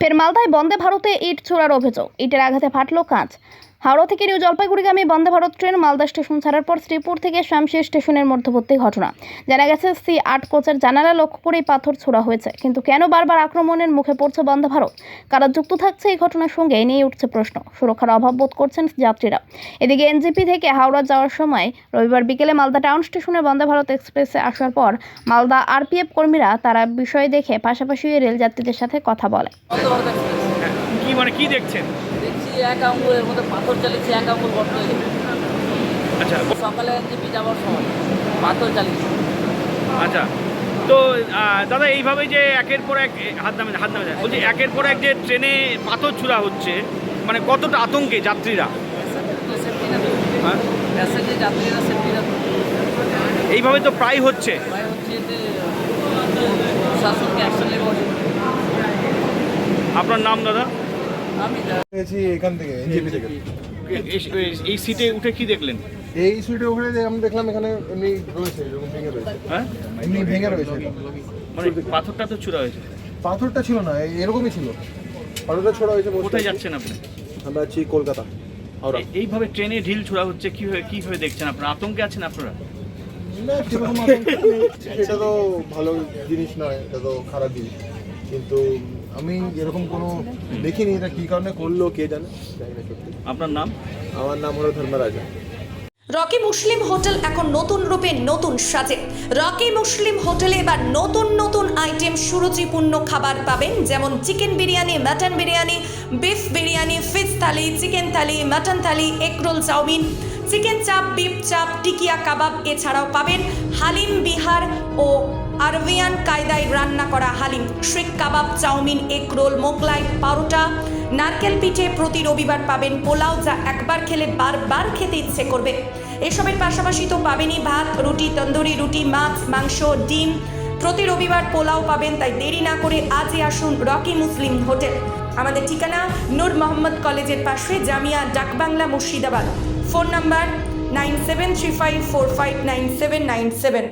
ফের মালদায় বন্দে ভারতে ইট ছোড়ার অভিযোগ। ইটের আঘাতে ফাটল কাঁচ। হাওড়া থেকে নিউ জলপাইগুড়িগামী বন্দে ভারত ট্রেন মালদা স্টেশন ছাড়ার পর শ্রীপুর থেকে শামশির স্টেশনের মধ্যবর্তী ঘটনা। জানা গেছে, সি আট কোচের জানালা লক্ষ্য করেই পাথর ছোড়া হয়েছে। কিন্তু কেন বারবার আক্রমণের মুখে পড়ছে বন্দে ভারত? কারা যুক্ত থাকছে এই ঘটনার সঙ্গে নিয়ে উঠছে প্রশ্ন। সুরক্ষার অভাব বোধ করছেন যাত্রীরা। এদিকে এনজিপি থেকে হাওড়া যাওয়ার সময় রবিবার বিকেলে মালদা টাউন স্টেশনে বন্দে ভারত এক্সপ্রেসে আসার পর মালদা আরপিএফ কর্মীরা তারা বিষয় দেখে পাশাপাশি রেল যাত্রীদের সাথে কথা বলে। কি মানে দেখছেন? দেখছি এক আঙ্গুলের মধ্যে পাথর চালিয়েছে এক আঙ্গুল বন্ধ হয়ে গেছে আচ্ছা সকালে এনজিপি যাওয়ার সময় পাথর চালিয়েছে। আচ্ছা তো দাদা এইভাবে যে একের পর এক হাত নামে হাত নামে যায়। বলছি একের পর এক যে ট্রেনে পাথর ছুড়া হচ্ছে মানে কতটা আতঙ্কে যাত্রীরা? হ্যাঁ? এইভাবে তো প্রায় হচ্ছে। আপনার নাম দাদা? এখান থেকে এনজিপি থেকে। এই- সিটে উঠে কি দেখলেন? এই ওখানে যে আমি দেখলাম এখানে এমনি রয়েছে এরকম ভেঙে রয়েছে। হ্যাঁ? এমনি ভেঙে রয়েছে। মানে পাথরটা তো ছুড়া হয়েছে। পাথরটা ছিল না এরকমই ছিল। পাথরটা ছোড়া হয়েছে কোথায় যাচ্ছেন আপনি? আমরা আছি কলকাতা এইভাবে ট্রেনে ঢিল ছোড়া হচ্ছে কীভাবে কীভাবে দেখছেন আপনারা? আতঙ্কে আছেন আপনারা। সেটা তো ভালো জিনিস নয় এটা তো খারাপ জিনিস। কিন্তু আমি এরকম কোনো দেখিনি এটা কি কারণে করল কে জানে? জানি না সত্যি। আপনার নাম? আমার নাম হলো ধর্মরাজা রকি মুসলিম হোটেল এখন নতুন রূপে নতুন সাজে। রকি মুসলিম হোটেলে এবার নতুন নতুন আইটেম সুরুচিপূর্ণ খাবার পাবেন যেমন chicken biryani mutton biryani beef biryani fish thali chicken thali mutton thali egg roll chowmein. Chicken chaap, beef chaap, tikia kebab এছাড়াও পাবেন হালিম বিহার ও আরবিয়ান কায়দায় রান্না করা haleem, seekh kebab, chowmein, egg roll, Mughlai paratha নারকেল পিঠে প্রতি রবিবার পাবেন পোলাও যা একবার খেলে বারবার খেতে ইচ্ছে করবে। এসবের পাশাপাশি তো পাবেনই ভাত, রুটি, তন্দুরি, রুটি, মাছ, মাংস, ডিম। প্রতি রবিবার পোলাও পাবেন, তাই দেরি না করে আজই আসুন রকি মুসলিম হোটেল। আমাদের ঠিকানা নূর মোহাম্মদ কলেজের পাশে Jamia Dakbangla Murshidabad. phone number nine seven three five four five nine seven nine seven